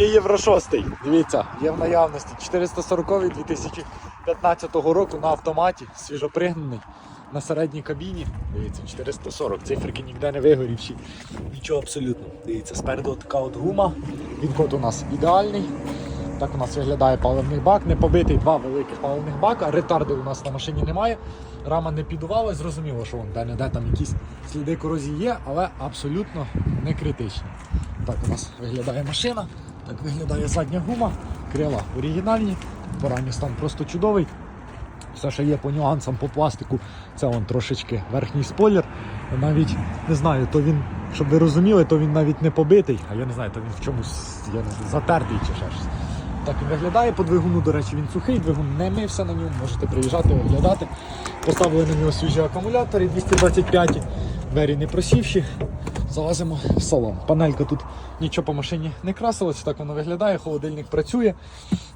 Є Євро 6. Дивіться, є в наявності 440 2015 року на автоматі, свіжопригнаний, на середній кабіні. Дивіться, 440. Циферки ніде не вигорівші. Нічого абсолютно. Дивіться, спереду така от гума. Він код у нас ідеальний. Так у нас виглядає паливний бак, не побитий два великих паливних бака. Ретарди у нас на машині немає. Рама не підувала, зрозуміло, що вон де-не-де там якісь сліди корозії є, але абсолютно не критичні. Так у нас виглядає машина, так виглядає задня гума, крила оригінальні, поранній стан просто чудовий. Все, що є по нюансам, по пластику, це он трошечки верхній спойлер. Навіть не знаю, то він, щоб ви розуміли, то він навіть не побитий, а я не знаю, то він в чомусь я не знаю, затертий чи ще щось. Так він виглядає по двигуну, до речі, він сухий, двигун не мився на ньому, можете приїжджати, оглядати. Поставили на нього свіжі акумулятори 225, двері не просівші. Залазимо в салон. Панелька тут нічого по машині не красилось, так воно виглядає, холодильник працює.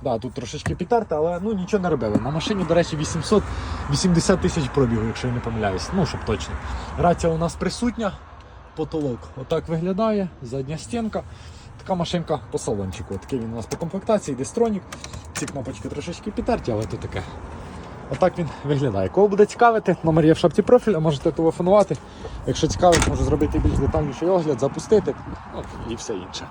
Да, тут трошечки підтерте, але ну, нічого не робили. На машині, до речі, 880 тисяч пробігу, якщо я не помиляюсь. Ну, щоб точно. Рація у нас присутня, потолок. Отак виглядає, задня стінка. Така машинка по салончику. Такий він у нас по комплектації, дистронік. Ці кнопочки трошечки підтерті, але то таке. Отак він виглядає. Кого буде цікавити, номер є в шапці профіля, можете телефонувати. Якщо цікавить, можу зробити більш детальніший огляд, запустити ну, і все інше.